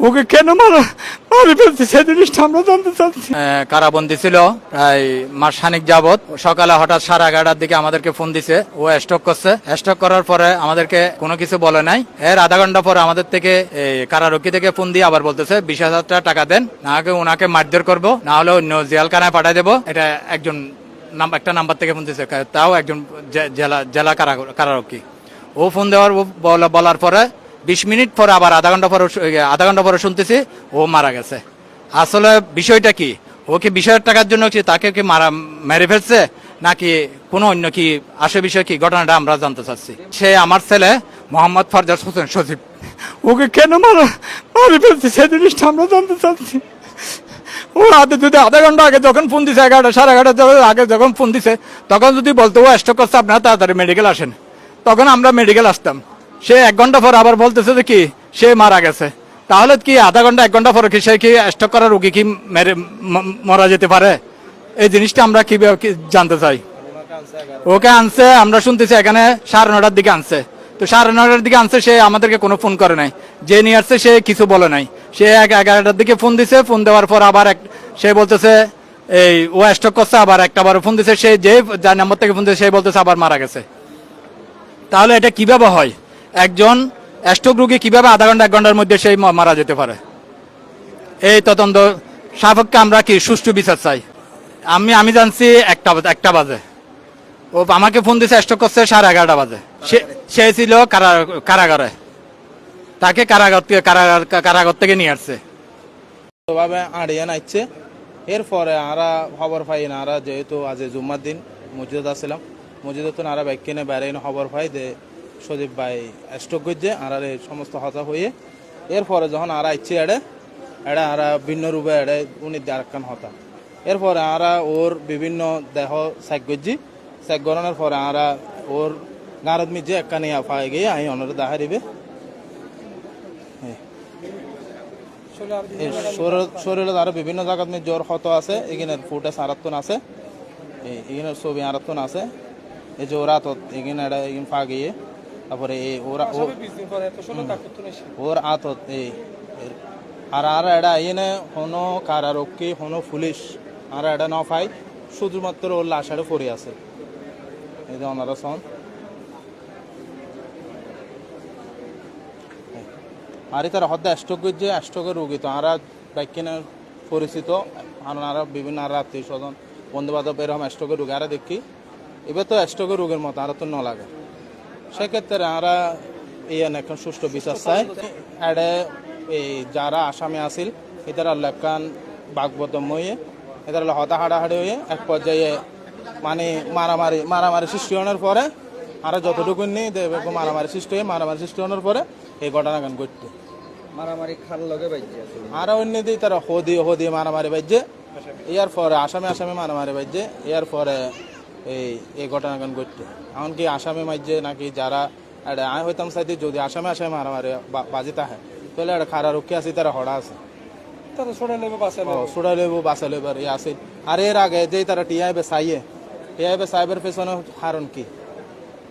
ওকে কেন মারা? মারি ফেলছে, সে জিনিসটা আমরা জানতে চাচ্ছি। কারাবন্দি ছিল, প্রায় মাস খানিক যাবত সকালে হঠাৎ সাড়ে এগারোটার দিকে আমাদেরকে ফোন দিছে, ও স্টক করছে। স্টক করার পরে আমাদেরকে কোনো কিছু বলে নাই। এর আধা ঘণ্টা পরে আমাদের থেকে কারারক্ষী থেকে ফোন দিয়ে আবার বলতেছে, বিশ হাজার টাকা দেন, না হলে ওনাকে মারধর করব, না হলে অন্য জেলখানায় পাঠিয়ে দেবো। এটা একজন নাম, একটা নাম্বার থেকে ফোন দিছে, তাও একজন জেলা জেলা কারা- কারারক্ষী। ও ফোন দেওয়ার বলা- বলার পরে বিশ মিনিট পরে আবার আধা ঘণ্টা পরে আধা ঘণ্টা পরে শুনতেছি, ও মারা গেছে। আসলে বিষয়টা কি? ও কি বিষয়ের টাকার জন্য কি তাকে কি মারা, মেরে ফেলছে? নাকি কোনো অন্য কি আসে বিষয় কি? ঘটনাটা আমরা জানতে চাচ্ছি। সে আমার ছেলে মোহাম্মদ ফরজাদ হোসেন সজীব। ওকে কেন মারা, মারি ফেলছে? সে জিনিসটা আমরা জানতে চাচ্ছি। ও আধা যদি আধা ঘণ্টা আগে যখন ফোন দিছে, এগারোটা, সাড়ে এগারোটা আগে যখন ফোন দিছে, তখন যদি বলতো, ও স্টক করছে, আপনারা তাড়াতাড়ি মেডিকেল আসেন। তখন আমরা মেডিকেল আসতাম। সে এক ঘণ্টা পর আবার বলতেছে যে কি, সে মারা গেছে। তাহলে কি আধা ঘণ্টা, এক ঘণ্টা পরে কি সে কি স্টক করা রুগী কি মেরে মারা যেতে পারে? এই জিনিসটা আমরা কি জানতে চাই? ওকে আনছে, আমরা শুনতেছি এখানে সাড়ে নটার দিকে আনছে। তো সাড়ে নটার দিকে আনছে, সে আমাদেরকে কোনো ফোন করে নাই। যে নিয়ে আসছে, সে কিছু বলে নাই। সে এক এগারোটার দিকে ফোন দিছে, ফোন দেওয়ার পর আবার এক, সে বলতেছে, এই, ও স্টক করছে, আবার একটা বার ফোন দিছে। সে যে, যার নাম্বার থেকে ফোন দিছে, সে বলতেছে, আবার মারা গেছে। তাহলে এটা কীভাবে হয়? একজন স্ট্রোক রোগী কীভাবে আধা ঘণ্টা, এক ঘণ্টার মধ্যে সেই মারা যেতে পারে? এই তদন্ত সাপেক্ষে আমরা কি সুষ্ঠু বিচার চাই? আমি আমি জানছি একটা একটা বাজে। ও আমাকে ফোন দিছে স্টক করছে সাড়ে এগারোটা বাজে। সে ছিল কারা- কারাগারে। তাকে কারাগার থেকে, কারাগার কারাগার থেকে নিয়ে আসছে। ভাবে আড়িয়ে নাইছে। এরপরে আরা খবর পাই না, আরা যেহেতু আজ জুম্মার দিন, মসজিদ আসছিলাম। মসজিদে তো আরা বাইক কিনে বেড়াই না খবর পাই যে সজীব ভাই স্ট্রোক করছে আর সমস্ত হতা হয়ে এরপরে যখন আরা ইচ্ছে এড়ে এড়ে আরা ভিন্ন রূপে এড়ে উনি আরেকখান হতা। এরপরে আরা ওর বিভিন্ন দেহ সাইক করছি সাইক গরণের পরে আরা ওর গারদ মিজে একখানি পাই গিয়ে আমি অনরে দাহারিবে এই শরীর- আরও বিভিন্ন জায়গাত জ্বর, ক্ষত আছে, এখানে ফুটে সারাত্তন আছে এখানে ছবি আরাত্তন আছে, এই যে ওরা তো এখানে এটা এখানে পা গিয়ে তারপরে ওরা ওর আতত এই আর আর এটা এনে হনো কারারক্ষী হনো পুলিশ আর এটা ন পাই শুধুমাত্র ওর লাশারে পড়ে আছে। এই যে ওনারা সন আর তারা হদ্দা স্ট্রোক যে স্ট্রোকের রোগী তো। আরা বাইকিনে পরিচিত আর আরা বিভিন্ন আর আত্মীয় স্বজন বন্ধু বান্ধব এরকম স্ট্রোকের রোগী। আরা দেখি এবার তো স্ট্রোকের রোগের মতো আরা তো ন লাগে। সেক্ষেত্রে আমরা এই এখন সুষ্ঠু বিচার চাই এডে এই যারা আসামি আছিল এটারা লেখান বাগবত ময়ে এটারা হতা হাড়াহাড়ি হয়ে এক পর্যায়ে মানে মারামারি মারামারি সৃষ্টি হওয়ার পরে আরও যতটুকু নেই দেখবে মারামারি সৃষ্টি হয়ে মারামারি সৃষ্টি হওয়ার পরে এই ঘটনা গান ঘটতে। মারামারি খাল লগে আর অন্য দিয়ে তারা হদি হদি মারামারি বাজছে ইয়ার পরে আসামে আসামে মারামারি বাজছে ইয়ার পরে এই এই ঘটনা গান ঘটতে এমনকি আসামে মাইজে নাকি যারা আমি হইতাম সাইতে যদি আসামে আসামে মারামারি বা- বাজি তাহে। তাহলে এটা খারা রক্ষী আছে তারা হড়া আছে। তারা ছড়ে নেবে বাসে ও সুড়া লইব বাসা লইব আর ইয়ে আছে। আর এর আগে যেই তারা টিআইবে সাইয়ে টিআইবে সাইবের পেছনে কারণ কি?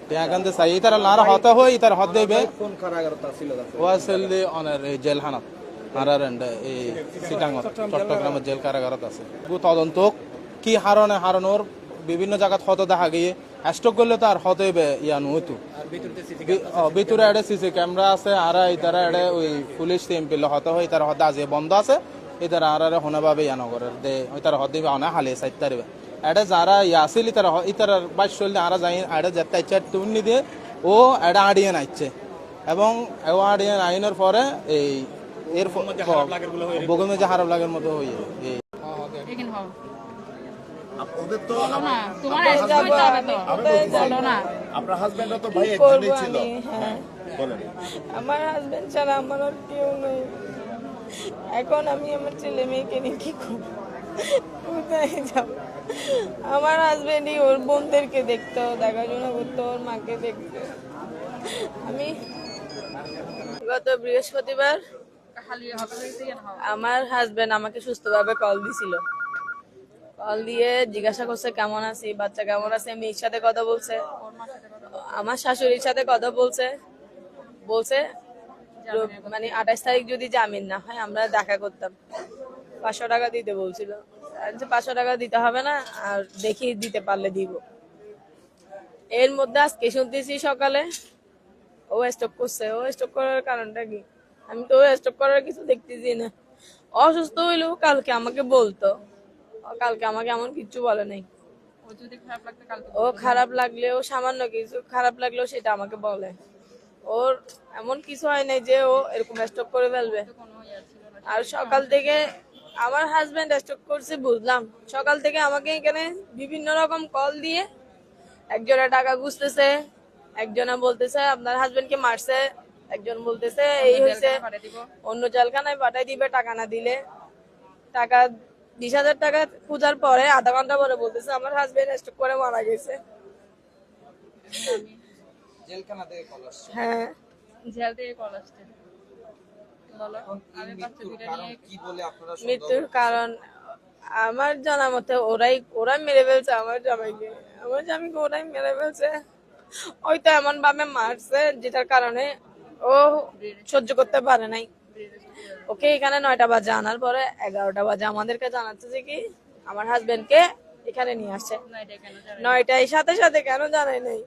টিয়া কান্দে সাই তারা লারা হতে হয় তারা হদ দেবে। কোন কারাগারত ছিল ও আসলে অনার এই জেলখানাত। আরার এই সিটাঙত চট্টগ্রামের জেল কারাগারত আছে তদন্ত কি হারণে হারণর বিভিন্ন জায়গাত হত দেখা গিয়ে স্টক করলে তো আর হতে ইয়া নহতো ভিতরে একটা সিসি ক্যামেরা আছে আর এই তারা এটা ওই পুলিশ টিম এমপি হত হয় তারা হতে আজ বন্ধ আছে এই তারা আর হনে ভাবে ইয়া নগরের দে ওই তারা হতে অনে হালে সাইড তারিবে। এটা যারা ইয়া আছিল তারা ই তারা বাইশ চললে আর যাই এটা যেতে ইচ্ছা তুন্নি দিয়ে ও এটা আড়িয়ে নাইছে। এবং ও আড়িয়ে আইনের পরে এই এর বগল মধ্যে হারাপ লাগের মতো হয়ে এই ওদের তো তোমার আসতে হইতে হবে তো বলো না। আপনার হাজবেন্ডরা তো ভাই একজনই ছিল। হ্যাঁ বলেন। আমার হাজবেন্ড ছাড়া আমার আর কেউ নেই। এখন আমি আমার ছেলে মেয়েকে নিয়ে কি করব? কোথায় যাব? আমার হাজবেন্ডই ওর বোনদেরকে দেখতো দেখাশোনা করতো ওর মাকে দেখতো। আমি গত বৃহস্পতিবার আমার হাজবেন্ড আমাকে সুস্থভাবে কল দিছিল। কল দিয়ে জিজ্ঞাসা করছে, কেমন আছি? বাচ্চা কেমন আছে? মেয়ের সাথে কথা বলছে। আমার শাশুড়ির সাথে কথা বলছে। বলছে মানে আঠাশ তারিখ যদি জামিন না হয়, আমরা দেখা করতাম। পাঁচশো টাকা দিতে বলছিল। পাঁচশো টাকা দিতে হবে না, আর দেখি দিতে পারলে দিব। এর মধ্যে আজকে শুনতেছি সকালে ও স্টক করছে। ও স্টক করার কারণটা কি? আমি তো স্টক করার কিছু দেখতেছি না। অসুস্থ হইলেও কালকে আমাকে বলতো। কালকে আমাকে এমন কিচ্ছু বলে নাই। ও খারাপ লাগতো কালকে ও লাগলেও সামান্য কিছু খারাপ লাগলেও সেটা আমাকে বলে। ওর এমন কিছু হয় নাই যে ও এরকম স্টক করে ফেলবে। আর সকাল থেকে আমার হাজবেন্ড স্টক করছে বুঝলাম। সকাল থেকে আমাকে এখানে বিভিন্ন রকম কল দিয়ে একজনে টাকা গুছতেছে একজনে বলতেছে আপনার হাজবেন্ডকে মারছে। একজন বলতেছে এই হয়েছে অন্য জেলখানায় পাঠাই দিবে টাকা না দিলে। টাকা বিশ হাজার টাকা খোঁজার পরে আধা ঘণ্টা পরে বলতেছে আমার হাজবেন্ড স্টক করে মারা গেছে। জেলখানা থেকে কল আসছে। হ্যাঁ। জেল থেকে কল আসছে। বলো আমি বাচ্চা দুটো নিয়ে কি বলে আপনারা মৃত্যুর কারণ আমার জানা মতে ওরাই ওরাই মেরে ফেলছে আমার জামাইকে। আমার জামাইকে ওরাই মেরে ফেলছে। ওই তো এমন ভাবে মারছে যেটার কারণে ও সহ্য করতে পারে নাই। ওকে এখানে নয়টা বাজে আনার পরে এগারোটা বাজে। আমাদেরকে জানাচ্ছে যে কি আমার হাজবেন্ডকে এখানে নিয়ে আসছে। নয়টায় সাথে সাথে কেন জানাই নাই?